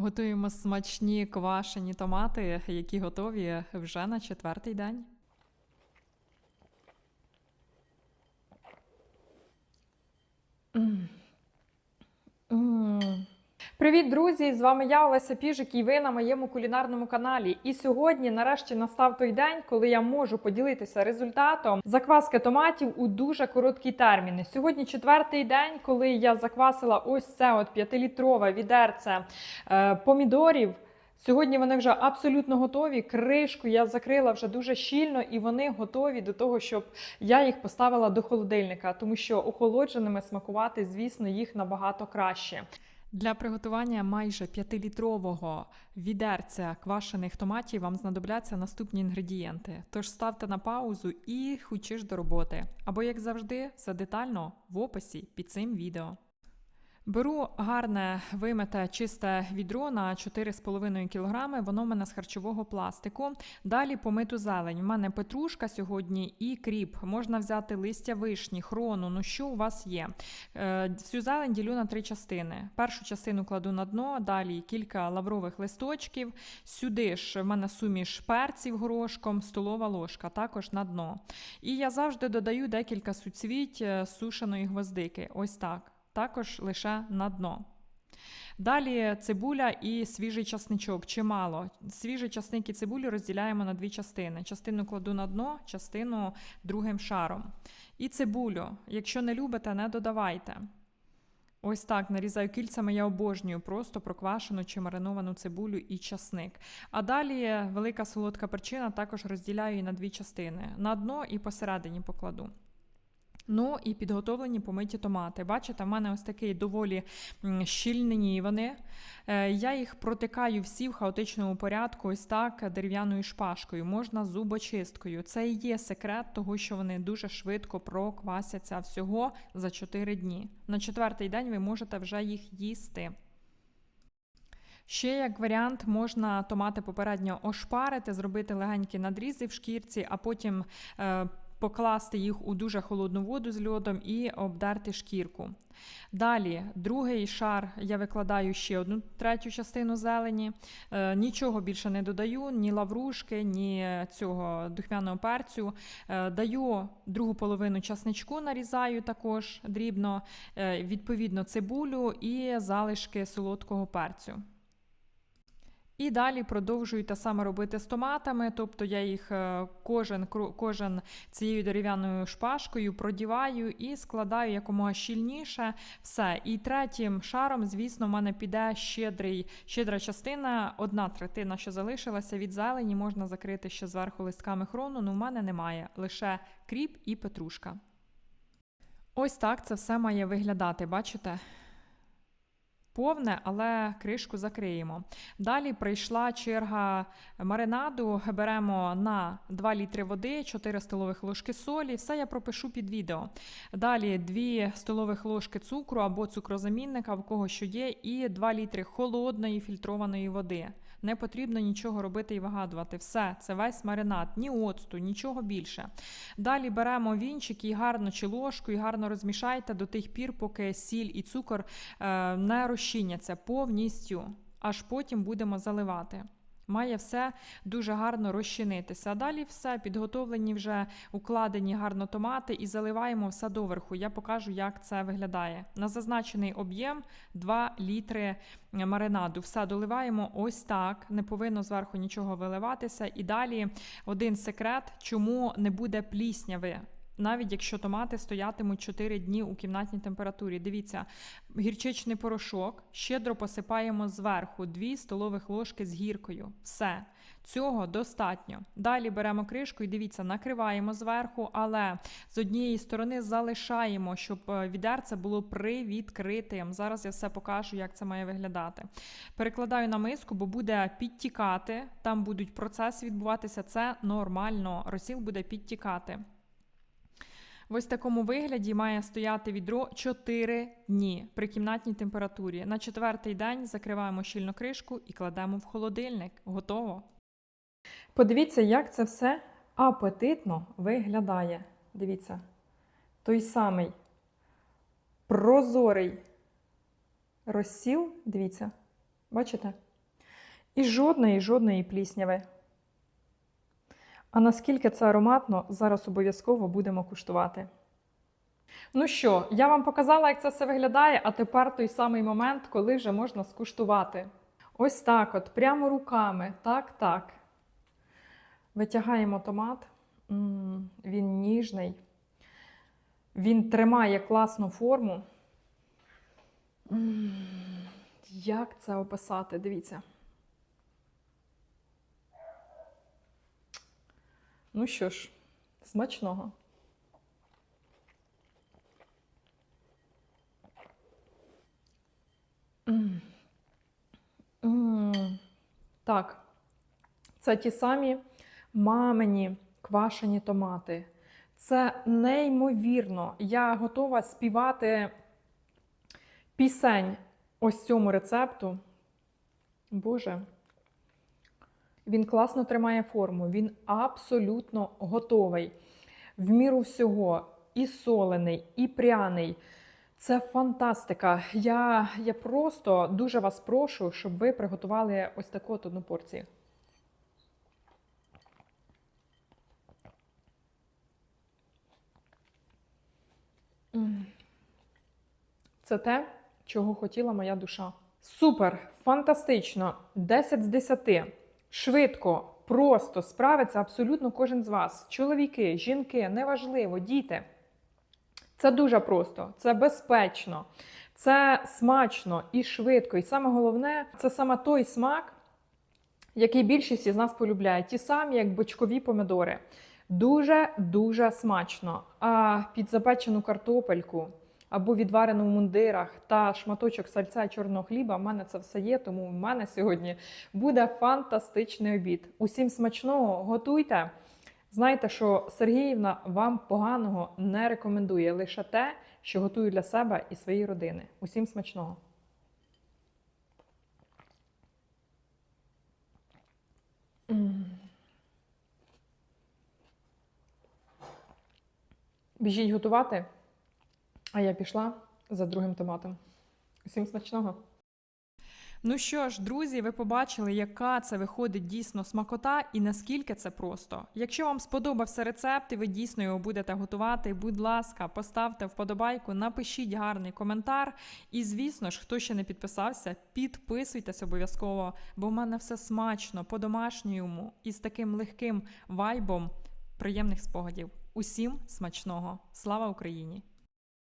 Готуємо смачні квашені томати, які готові вже на четвертий день. Привіт, друзі! З вами я, Олеся Піжик, і ви на моєму кулінарному каналі. І сьогодні, нарешті, настав той день, коли я можу поділитися результатом закваски томатів у дуже короткі терміни. Сьогодні четвертий день, коли я заквасила ось це от 5-літрове відерце е, помідорів. Сьогодні вони вже абсолютно готові. Кришку я закрила вже дуже щільно, і вони готові до того, щоб я їх поставила до холодильника, тому що охолодженими смакувати, звісно, їх набагато краще. Для приготування майже 5-літрового відерця квашених томатів вам знадобляться наступні інгредієнти. Тож ставте на паузу і хучиш до роботи. Або, як завжди, все детально в описі під цим відео. Беру гарне вимите чисте відро на 4,5 кг, воно в мене з харчового пластику. Далі помиту зелень. У мене петрушка сьогодні і кріп. Можна взяти листя вишні, хрону, ну що у вас є. Е, Цю зелень ділю на три частини. Першу частину кладу на дно, далі кілька лаврових листочків. Сюди ж в мене суміш перців горошком, столова ложка, також на дно. І я завжди додаю декілька суцвіть е, сушеної гвоздики. Ось так також лише на дно. Далі цибуля і свіжий часничок. Чимало. Свіжий часник і цибулю розділяємо на дві частини. Частину кладу на дно, частину другим шаром. І цибулю, якщо не любите, не додавайте. Ось так нарізаю кільцями, я обожнюю просто проквашену чи мариновану цибулю і часник. А далі велика солодка перчина також розділяю її на дві частини. На дно і посередині покладу. Ну і підготовлені помиті томати. Бачите, в мене ось такий доволі щільнені вони. Е, я їх протикаю всі в хаотичному порядку, ось так дерев'яною шпажкою, можна зубочисткою. Це і є секрет того, що вони дуже швидко проквасяться всього за 4 дні. На четвертий день ви можете вже їх їсти. Ще як варіант, можна томати попередньо ошпарити, зробити легенькі надрізи в шкірці, а потім. Е, покласти їх у дуже холодну воду з льодом і обдерти шкірку. Далі, другий шар я викладаю ще одну третю частину зелені. Е, нічого більше не додаю, ні лаврушки, ні цього духмяного перцю. Е, даю другу половину часничку, нарізаю також дрібно, е, відповідно, цибулю і залишки солодкого перцю. І далі продовжую те саме робити з томатами, тобто я їх е, кожен кожен цією дерев'яною шпажкою продіваю і складаю якомога щільніше все. І третім шаром, звісно, в мене піде щедрий, щедра частина, одна третина, що залишилася від зелені, можна закрити ще зверху листками хрону, але в мене немає, лише кріп і петрушка. Ось так це все має виглядати, бачите? Повне, але кришку закриємо. Далі прийшла черга маринаду. Беремо на 2 літри води, 4 столових ложки солі. Все я пропишу під відео. Далі 2 столових ложки цукру або цукрозамінника, в кого що є, і 2 літри холодної фільтрованої води. Не потрібно нічого робити і вигадувати. Все, це весь маринад, ні оцту, нічого більше. Далі беремо вінчик і гарно чи ложку, і гарно розмішайте до тих пір, поки сіль і цукор е, не розчиняться повністю. Аж потім будемо заливати має все дуже гарно розчинитися. А далі все підготовлені вже укладені гарно томати і заливаємо все доверху. Я покажу, як це виглядає. На зазначений об'єм 2 літри маринаду. Все доливаємо ось так. Не повинно зверху нічого виливатися. І далі один секрет, чому не буде плісняви навіть якщо томати стоятимуть 4 дні у кімнатній температурі. Дивіться, гірчичний порошок щедро посипаємо зверху 2 столових ложки з гіркою. Все. Цього достатньо. Далі беремо кришку і дивіться, накриваємо зверху, але з однієї сторони залишаємо, щоб е, відерце було привідкритим. Зараз я все покажу, як це має виглядати. Перекладаю на миску, бо буде підтікати, там будуть процеси відбуватися. Це нормально. Розсіл буде підтікати. В ось такому вигляді має стояти відро 4 дні при кімнатній температурі. На четвертий день закриваємо щільну кришку і кладемо в холодильник. Готово. Подивіться, як це все апетитно виглядає. Дивіться, той самий прозорий розсіл, дивіться, бачите? І жодної, жодної плісняви. А наскільки це ароматно, зараз обов'язково будемо куштувати. Ну що, я вам показала, як це все виглядає, а тепер той самий момент, коли вже можна скуштувати. Ось так от, прямо руками. Так, так. Витягаємо томат. М, він ніжний. Він тримає класну форму. М, Як це описати? Дивіться. Ну що ж, смачного. М. М. Так, це ті самі мамині квашені томати. Це неймовірно. Я готова співати пісень ось цьому рецепту. Боже. Він класно тримає форму, він абсолютно готовий. В міру всього і солений, і пряний. Це фантастика. Я, я просто дуже вас прошу, щоб ви приготували ось таку от одну порцію. Це те, чого хотіла моя душа. Супер! Фантастично! 10 з 10. Швидко, просто справиться абсолютно кожен з вас. Чоловіки, жінки, неважливо, діти. Це дуже просто, це безпечно, це смачно і швидко. І саме головне, це саме той смак, який більшість із нас полюбляє. Ті самі, як бочкові помідори. Дуже-дуже смачно. А під запечену картопельку або відварену в мундирах та шматочок сальця чорного хліба, в мене це все є, тому в мене сьогодні буде фантастичний обід. Усім смачного, готуйте. Знайте, що Сергіївна вам поганого не рекомендує лише те, що готую для себе і своєї родини. Усім смачного! Біжіть готувати, а я пішла за другим томатом. Усім смачного! Ну що ж, друзі, ви побачили, яка це виходить дійсно смакота і наскільки це просто. Якщо вам сподобався рецепт і ви дійсно його будете готувати, будь ласка, поставте вподобайку, напишіть гарний коментар. І, звісно ж, хто ще не підписався, підписуйтесь обов'язково, бо в мене все смачно, по-домашньому і з таким легким вайбом приємних спогадів. Усім смачного! Слава Україні!